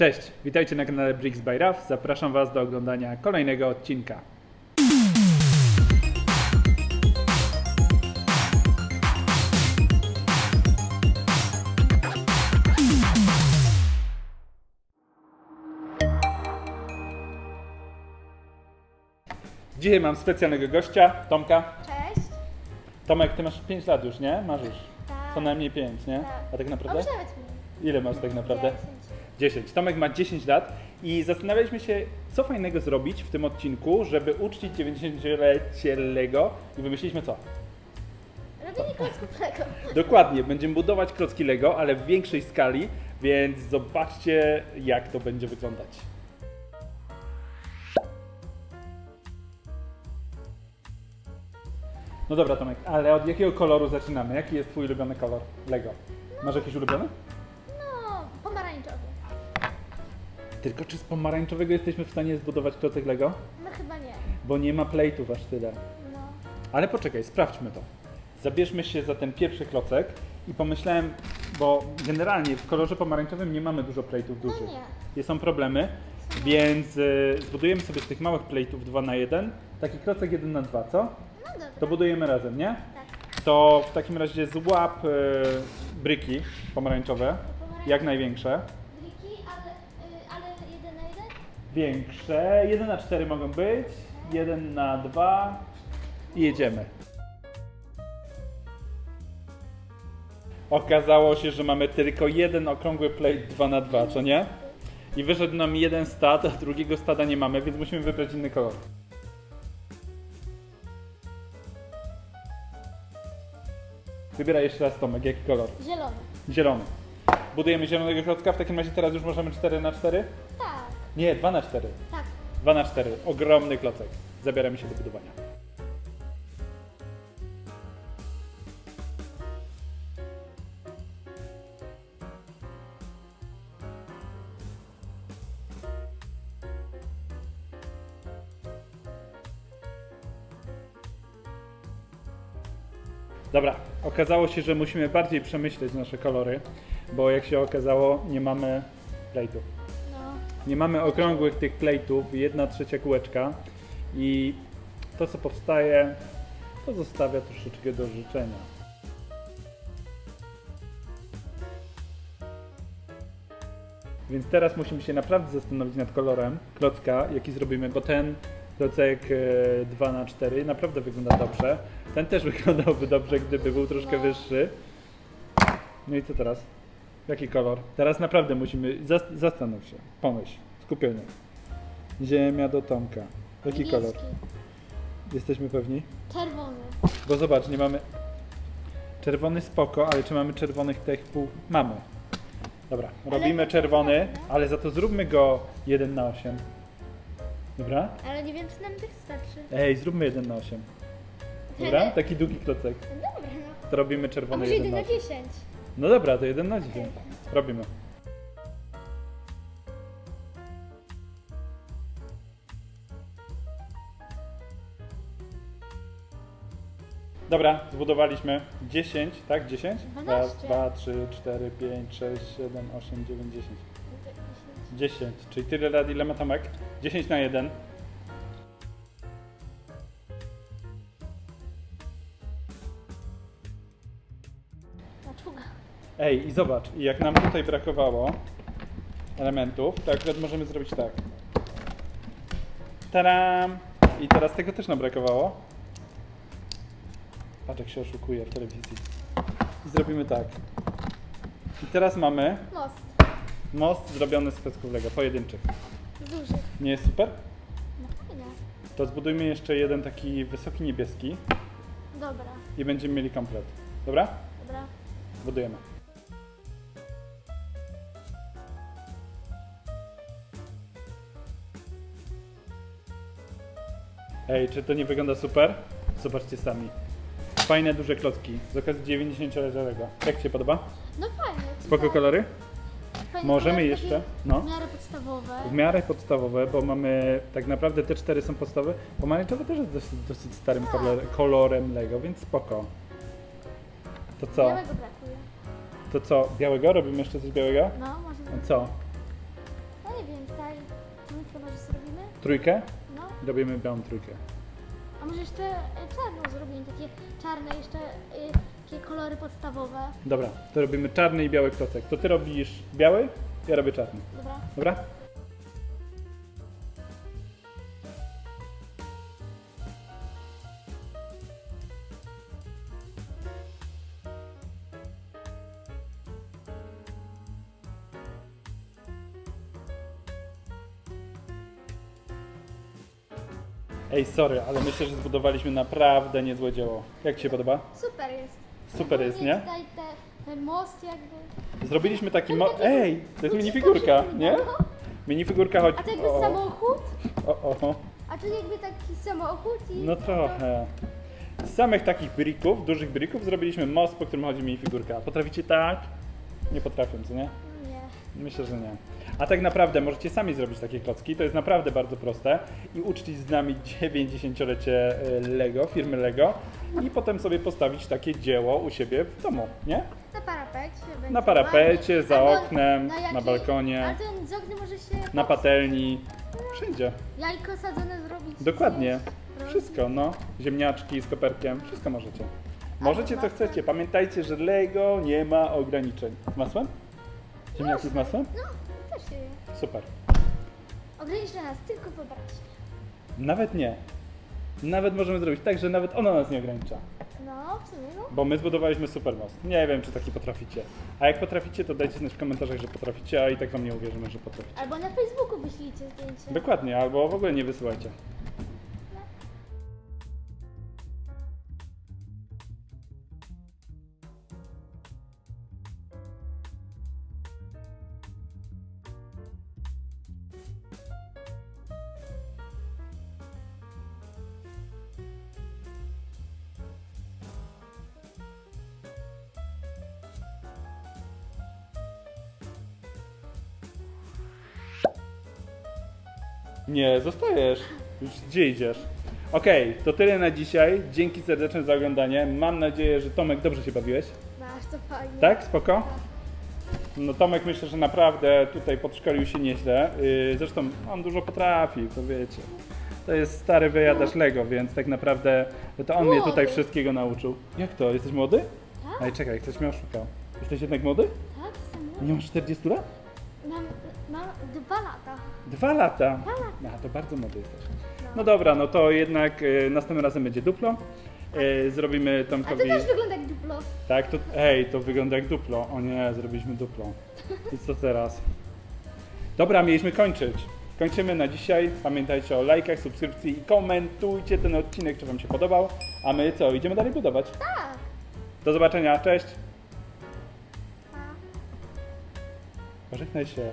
Cześć, witajcie na kanale Bricks by Raf. Zapraszam Was do oglądania kolejnego odcinka. Dzisiaj mam specjalnego gościa, Tomka. Cześć. Tomek, ty masz 5 lat już, nie? Masz już. Tak. Co najmniej 5, nie? Tak. A tak A naprawdę? może nawet mniej. Ile masz tak naprawdę? 10. 10. Tomek ma 10 lat i zastanawialiśmy się, co fajnego zrobić w tym odcinku, żeby uczcić 90-lecie Lego i wymyśliliśmy co? Robienie klocków Lego. Dokładnie, będziemy budować klocki Lego, ale w większej skali, więc zobaczcie, jak to będzie wyglądać. No dobra, Tomek, ale od jakiego koloru zaczynamy? Jaki jest Twój ulubiony kolor Lego? Masz jakiś ulubiony? Tylko czy z pomarańczowego jesteśmy w stanie zbudować klocek Lego? No chyba nie. Bo nie ma plate'ów aż tyle. No. Ale poczekaj, sprawdźmy to. Zabierzmy się za ten pierwszy klocek i pomyślałem, bo generalnie w kolorze pomarańczowym nie mamy dużo plate'ów No dużych. nie. I są problemy, więc y, zbudujemy sobie z tych małych plate'ów 2 na 1 taki klocek 1 na 2, co? No dobra. To budujemy razem, nie? Tak. To w takim razie złap y, bryki pomarańczowe, jak największe. Większe, 1 na 4 mogą być, 1 na 2 i jedziemy. Okazało się, że mamy tylko jeden okrągły plate 2 na 2 co nie? I wyszedł nam jeden stad, a drugiego stada nie mamy, więc musimy wybrać inny kolor. Wybieraj jeszcze raz Tomek, jaki kolor? Zielony. Zielony. Budujemy zielonego klocka, w takim razie teraz już możemy 4 na 4? Nie, 2 na 4. Tak. 2 na 4. Ogromny klocek. Zabieramy się do budowania. Dobra, okazało się, że musimy bardziej przemyśleć nasze kolory, bo jak się okazało, nie mamy plate'ów. Nie mamy okrągłych tych plate'ów, jedna trzecia kółeczka i to co powstaje, to zostawia troszeczkę do życzenia. Więc teraz musimy się naprawdę zastanowić nad kolorem klocka, jaki zrobimy, bo ten klocek e, 2 na 4 naprawdę wygląda dobrze. Ten też wyglądałby dobrze, gdyby był troszkę wyższy. No i co teraz? Jaki kolor? Teraz naprawdę musimy. Zas- zastanów się, pomyśl, skupienie. Ziemia do Tomka. Jaki Niebieski. kolor? Jesteśmy pewni? Czerwony. Bo zobacz, nie mamy. Czerwony spoko, ale czy mamy czerwonych tych pół? Mamy. Dobra, robimy to czerwony, ale za to zróbmy go 1 na 8. Dobra? Ale nie wiem, czy nam tych starczy. Ej, zróbmy 1 na 8. Dobra? Taki długi klocek. Dobra, no. To robimy A czerwony może 1 jeden na na 8. 10? No dobra, to 1 na 10. Robimy. Dobra, zbudowaliśmy 10, tak? 10? Raz, 12. 2, 3, 4, 5, 6, 7, 8, 9, 10. 10, czyli tyle lat ile ma Tomek? 10 na 1. Ej, i zobacz, i jak nam tutaj brakowało elementów, to akurat możemy zrobić tak. Taram! I teraz tego też nam brakowało. Patrz jak się oszukuje w telewizji. I zrobimy tak. I teraz mamy Most. most zrobiony z klocków Lego, pojedynczych. Duży. Nie jest super? No fajnie. To zbudujmy jeszcze jeden taki wysoki niebieski Dobra. i będziemy mieli komplet. Dobra? Dobra. Budujemy. Ej, czy to nie wygląda super? Zobaczcie sami. Fajne, duże klocki z okazji 90-letowego. Jak Ci się podoba? No fajnie. Spoko super. kolory? Możemy jeszcze? No. W miarę podstawowe. W miarę podstawowe, bo mamy tak naprawdę te cztery są podstawowe. Pomarańczowy też jest dosyć, dosyć starym Tak. kolor, kolorem Lego, więc spoko. To co? Białego brakuje. To co? Białego? Robimy jeszcze coś białego? No, może co? trójkę może zrobimy? Trójkę? Robimy białą trójkę. A może jeszcze y, czarną zrobimy, takie czarne jeszcze, y, takie kolory podstawowe. Dobra, to robimy czarny i biały klocek. To ty robisz biały, ja robię czarny. Dobra? Dobra? Ej, sorry, ale myślę, że zbudowaliśmy naprawdę niezłe dzieło. Jak Ci się podoba? Super jest. Super jest, nie? Tutaj te, ten most jakby. Zrobiliśmy taki mo... Ej, to jest minifigurka, nie? Minifigurka chodzi... A to jakby o, samochód? o, o, o. A to jakby taki samochód i... No trochę. Z samych takich brików, dużych brików zrobiliśmy most, po którym chodzi minifigurka. Potraficie tak? Nie potrafię, co nie? Myślę, że nie. A tak naprawdę możecie sami zrobić takie klocki, to jest naprawdę bardzo proste i uczcić z nami 90-lecie y, Lego, firmy Lego i potem sobie postawić takie dzieło u siebie w domu, nie? Na parapecie. będzie Na parapecie, ładnie. za Albo oknem, jakiej- na balkonie. Ale ten z okna może się... Na patelni, wszędzie. Jajko sadzone zrobić. Dokładnie. Wszystko, no. Ziemniaczki z koperkiem, wszystko możecie. Możecie co chcecie. Pamiętajcie, że Lego nie ma ograniczeń. Z masłem? Ziemniaki z masłem? No, też się je. Super. Ograniczę nas tylko wyobraźnię. Nawet nie. Nawet możemy zrobić tak, że nawet ona nas nie ogranicza. No, w sumie no. Bo my zbudowaliśmy super most. Nie wiem, czy taki potraficie. A jak potraficie, to dajcie znać w komentarzach, że potraficie, a i tak wam nie uwierzymy, że potraficie. Albo na Facebooku wyślijcie zdjęcie. Dokładnie, albo w ogóle nie wysyłajcie. Nie, zostajesz. Już gdzie idziesz? Okej, to tyle na dzisiaj. Dzięki serdeczne za oglądanie. Mam nadzieję, że Tomek dobrze się bawiłeś. To fajnie. Tak? Spoko? No Tomek myślę, że naprawdę tutaj podszkolił się nieźle. Yy, Zresztą on dużo potrafi, to wiecie. To jest stary wyjadacz Lego, więc tak naprawdę to on mnie Młody. tutaj wszystkiego nauczył. Jak to? Jesteś młody? Tak? Ej, czekaj, ktoś mnie oszukał. Jesteś jednak młody? Tak, jestem Nie masz 40 lat? Mam, mam dwa lata. Dwa lata. Dwa lata. No, to bardzo młody jesteś. No dobra, no to jednak y, następnym razem będzie duplo. Y, zrobimy A to Tomkowi... też wygląda jak duplo. Tak, to... Ej, to wygląda jak duplo. O nie, zrobiliśmy duplo. I co teraz? Dobra, mieliśmy kończyć. Kończymy na dzisiaj. Pamiętajcie o lajkach, subskrypcji i komentujcie ten odcinek, czy Wam się podobał. A my co? Idziemy dalej budować. Tak. Do zobaczenia, cześć! Żegnaj się.